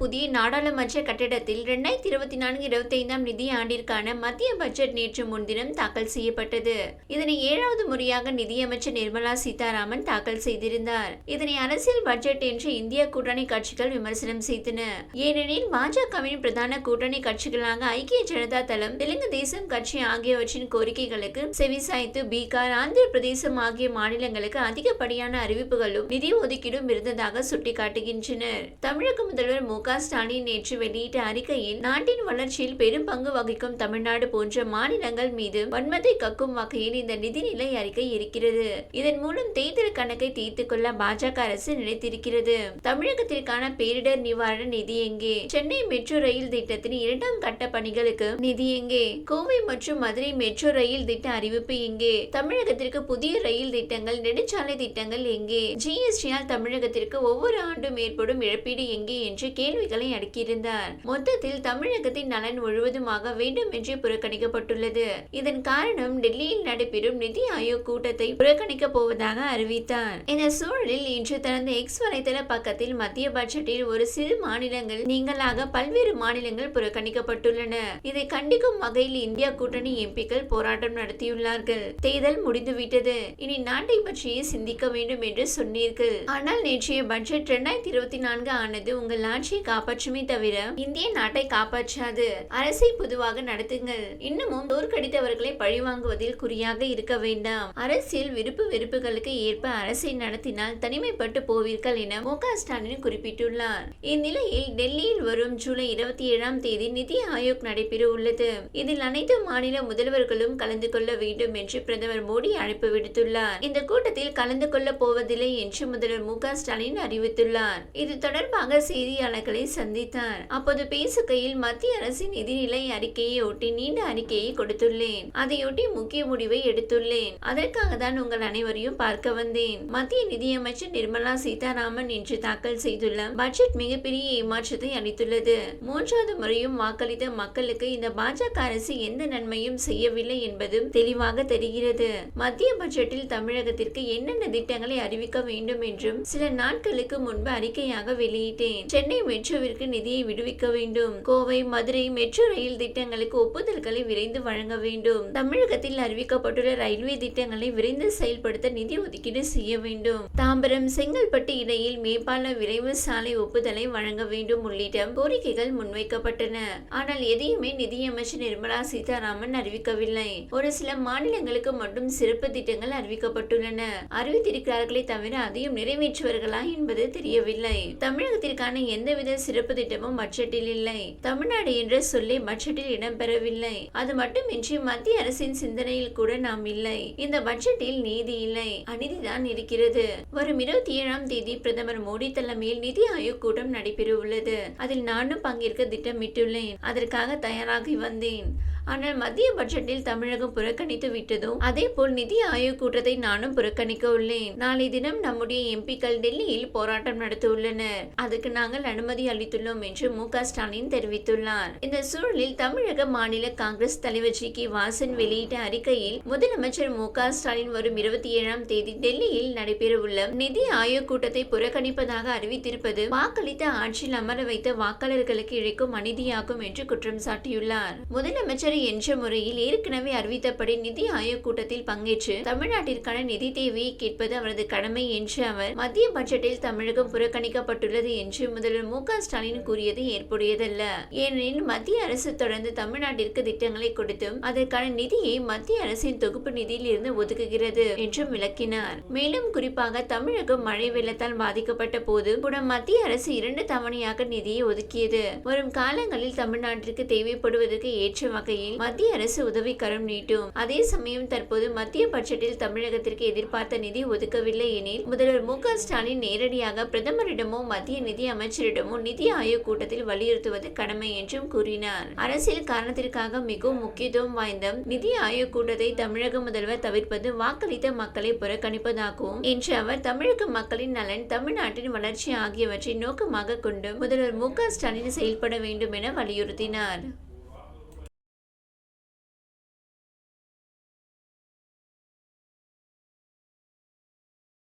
புதிய நாடாளுமன்ற கட்டிடத்தில் இரண்டாயிரத்தி இருபத்தி நான்கு இருபத்தைந்தாம் ஐந்தாம் நிதி ஆண்டிற்கான மத்திய பட்ஜெட் நேற்று முன்தினம் தாக்கல் செய்யப்பட்டது. இதனை ஏழாவது முறையாக நிதியமைச்சர் நிர்மலா சீதாராமன் தாக்கல் செய்திருந்தார். இதனை அரசியல் பட்ஜெட் என்று இந்திய கூட்டணி கட்சிகள் விமர்சனம் செய்தன. ஏனெனில் பாஜகவின் பிரதான கூட்டணி கட்சிகளாக ஐக்கிய ஜனதா தளம் தெலுங்கு தேசம் கட்சி ஆகியவற்றின் கோரிக்கைகளுக்கு செவிசாய்த்து பீகார் ஆந்திர பிரதேசம் ஆகிய மாநிலங்களுக்கு அதிகப்படியான அறிவிப்புகளும் நிதி ஒதுக்கீடும் இருந்ததாக சுட்டிக்காட்டுகின்றனர். தமிழக முதல்வர் மு க ஸ்டாலின் நேற்று வெளியிட்ட அறிக்கையில் நாட்டின் வளர்ச்சியில் பெரும் பங்கு வகிக்கும் தமிழ்நாடு போன்ற மாநிலங்கள் மீது வன்மத்தை கக்கும் வகையில் இந்த நிதிநிலை அறிக்கை இருக்கிறது. இதன் மூலம் தேர்தல் கணக்கை தீர்த்துக் கொள்ள பாஜக அரசு நினைத்திருக்கிறது. தமிழகத்திற்கான பேரிடர் நிவாரண நிதி எங்கே? சென்னை மெட்ரோ ரயில் திட்டத்தின் இரண்டாம் கட்ட பணிகளுக்கு நிதி எங்கே? கோவை மற்றும் மதுரை மெட்ரோ ரயில் திட்ட அறிவிப்பு எங்கே? தமிழகத்திற்கு புதிய ரயில் திட்டங்கள் நெடுஞ்சாலை திட்டங்கள் எங்கே? ஜிஎஸ்டியால் தமிழகத்திற்கு ஒவ்வொரு ஆண்டும் ஏற்படும் இழப்பீடு எங்கே? என்று கேள்விகளை அடுக்கியிருந்தார் மொத்தத்தில் தமிழகத்தின் நலன் முழுவதுமாக வேண்டுமென்றே புறக்கணிக்கப்பட்டுள்ளது. இதன் காரணம் டெல்லியில் நடைபெறும் நிதி ஆயோக் கூட்டத்தை புறக்கணிக்க போவதாக அறிவித்தார் இந்த சூழலில் இன்று தனது எக்ஸ் வலைதள பக்கத்தில் மத்திய பட்ஜெட்டில் ஒரு சிறு மாநிலங்கள் நீங்களாக பல்வேறு மாநிலங்கள் புறக்கணிக்கப்பட்டுள்ளன. இதை கண்டிக்கும் வகையில் இந்தியா கூட்டணி எம்பிக்கள் போராட்டம் நடத்தியுள்ளார்கள். தேர்தல் முடிந்துவிட்டது. இனி நாட்டை பற்றியே சிந்திக்க வேண்டும் என்று சொன்னீர்கள். ஆனால் நேற்றைய பட்ஜெட் இரண்டாயிரத்தி இருபத்தி நான்கு ஆனது உங்கள் ஆட்சியை காப்பாற்றுமே தவிர இந்திய நாட்டை காப்பாற்றாது. அரசை பொதுவாக நடத்துங்கள். இன்னமும் தோற்கடித்தவர்களை பழிவாங்குவதில் குறியாக இருக்க வேண்டாம். அரசியல் விருப்பு வெறுப்புகளுக்கு ஏற்ப அரசை நடத்தினால் தனிமைப்பட்டு போவீர்கள் என மு க ஸ்டாலின் குறிப்பிட்டுள்ளார். இந்நிலையில் டெல்லியில் வரும் ஜூலை இருபத்தி ஏழாம் தேதி நிதி ஆயோக் நடைபெற உள்ளது. இதில் அனைத்து மாநில முதல்வர்களும் கலந்து கொள்ள வேண்டும் என்று பிரதமர் மோடி அழைப்பு விடுத்துள்ளார். இந்த கூட்டத்தில் கலந்து கொள்ள போவதில்லை என்று முதல்வர் மு க ஸ்டாலின் அறிவித்துள்ளார். இது தொடர்பாக செய்தியாளர்கள் சந்தித்தார். அப்போது பேசுகையில் மத்திய அரசின் நிதிநிலை அறிக்கையை ஒட்டி நீண்ட அறிக்கையை கொடுத்துள்ளேன். அதையொட்டி முக்கிய முடிவை எடுத்துள்ளேன். அதற்காக தான் உங்கள் அனைவரையும் பார்க்க வந்தேன். மத்திய நிதியமைச்சர் நிர்மலா சீதாராமன் இன்று தாக்கல் செய்துள்ள பட்ஜெட் மிகப்பெரிய ஏமாற்றத்தை அளித்துள்ளது. மூன்றாவது முறையும் வாக்களித்த மக்களுக்கு இந்த பாஜக அரசு எந்த நன்மையும் செய்யவில்லை என்பதும் தெளிவாக தெரிகிறது. மத்திய பட்ஜெட்டில் தமிழகத்திற்கு என்னென்ன திட்டங்களை அறிவிக்க வேண்டும் என்றும் சில நாட்களுக்கு முன்பு அறிக்கையாக வெளியிட்டேன். சென்னை மெட்ரோவிற்கு நிதியை விடுவிக்க வேண்டும். கோவை மதுரை மெட்ரோ ரயில் திட்டங்களுக்கு ஒப்புதல்களை விரைந்து வழங்க வேண்டும். தமிழகத்தில் அறிவிக்கப்பட்டுள்ள ரயில்வே திட்டங்களை விரைந்து செயல்படுத்த நிதி ஒதுக்கீடு செய்ய வேண்டும். தாம்பரம் செங்கல்பட்டு இடையில் மேம்பால விரைவு சாலை ஒப்புதலை வழங்க வேண்டும் உள்ளிட்ட கோரிக்கைகள் முன்வைக்கப்பட்டன. ஆனால் எதையுமே நிதியமைச்சர் நிர்மலா சீதாராமன் அறிவிக்கவில்லை. ஒரு சில மாநிலங்களுக்கு மட்டும் சிறப்பு திட்டங்கள் அறிவிக்கப்பட்டுள்ளன. அறிவித்திருக்கிறார்களே தவிர அதையும் நிறைவேற்றுவார்களா என்பது தெரியவில்லை. தமிழகத்திற்கான எந்தவித சிறப்பு திட்டமும் பட்ஜெட்டில் இல்லை. தமிழ்நாடு என்ற சொல்லி பட்ஜெட்டில் இடம்பெறவில்லை. அது மட்டுமின்றி மத்திய அரசின் சிந்தனையில் கூட நாம் இல்லை. இந்த பட்ஜெட்டில் நீதி இல்லை. அநீதிதான் இருக்கிறது. வரும் இருபத்தி ஏழாம் தேதி பிரதமர் மோடி தலைமையில் நிதி ஆயோக் கூட்டம் நடைபெற உள்ளது அதில் நானும் பங்கேற்க திட்டமிட்டுள்ளேன். அதற்காக தயாராகி வந்தேன். ஆனால் மத்திய பட்ஜெட்டில் தமிழகம் புறக்கணித்து விட்டதும் அதே போல் நிதி ஆயோக் கூட்டத்தை நானும் புறக்கணிக்க உள்ளேன். நாளை தினம் நம்முடைய எம்பிக்கள் டெல்லியில் போராட்டம் நடத்த உள்ளனர் அதுக்கு நாங்கள் அனுமதி அளித்துள்ளோம் என்று மு. ஸ்டாலின் தெரிவித்துள்ளார். இந்த சூழலில் தமிழக மாநில காங்கிரஸ் தலைவர் ஜி. கே. வாசன் வெளியிட்ட அறிக்கையில் முதலமைச்சர் மு. ஸ்டாலின் வரும் இருபத்தி ஏழாம் தேதி டெல்லியில் நடைபெறவுள்ள நிதி ஆயோக் கூட்டத்தை புறக்கணிப்பதாக அறிவித்திருப்பது வாக்களித்த ஆட்சியில் அமர வைத்த வாக்காளர்களுக்கு இழைக்கும் அநீதியாகும் என்று குற்றம் சாட்டியுள்ளார். முதலமைச்சர் என்ற முறையில் ஏற்கனவே அறிவித்தபடி நிதி ஆயோக் கூட்டத்தில் பங்கேற்று தமிழ்நாட்டிற்கான நிதி தேவையை கேட்பது அவரது கடமை என்று அவர் மத்திய பட்ஜெட்டில் தமிழகம் புறக்கணிக்கப்பட்டுள்ளது என்று முதல்வர் மு ஸ்டாலின் கூறியது ஏற்புடையதல்ல. ஏனெனில் மத்திய அரசு தொடர்ந்து தமிழ்நாட்டிற்கு திட்டங்களை கொடுத்தும் அதற்கான நிதியை மத்திய அரசின் தொகுப்பு நிதியில் இருந்து ஒதுக்குகிறது என்றும் விளக்கினார். மேலும் குறிப்பாக தமிழகம் மழை வெள்ளத்தால் பாதிக்கப்பட்ட போது கூட மத்திய அரசு இரண்டு தவணையாக நிதியை ஒதுக்கியது. வரும் காலங்களில் தமிழ்நாட்டிற்கு தேவைப்படுவதற்கு ஏற்ற வகையில் மத்திய அரசு உதவிக்கரம் நீட்டும். அதே சமயம் தற்போது மத்திய பட்ஜெட்டில் தமிழகத்திற்கு எதிர்பார்த்த நிதி ஒதுக்கவில்லை எனில் முதல்வர் மு ஸ்டாலின் நேரடியாக பிரதமரிடமோ மத்திய நிதி அமைச்சரிடமோ நிதி ஆயோக் கூட்டத்தில் வலியுறுத்துவது கடமை என்றும் கூறினார். அரசியல் காரணத்திற்காக மிகவும் முக்கியத்துவம் வாய்ந்த நிதி ஆயோக் கூட்டத்தை தமிழக முதல்வர் தவிர்ப்பது வாக்களித்த மக்களை புறக்கணிப்பதாகவும் என்று அவர் தமிழக மக்களின் நலன் தமிழ்நாட்டின் வளர்ச்சி ஆகியவற்றை நோக்கமாக கொண்டு முதல்வர் மு ஸ்டாலின் செயல்பட வேண்டும் என வலியுறுத்தினார்.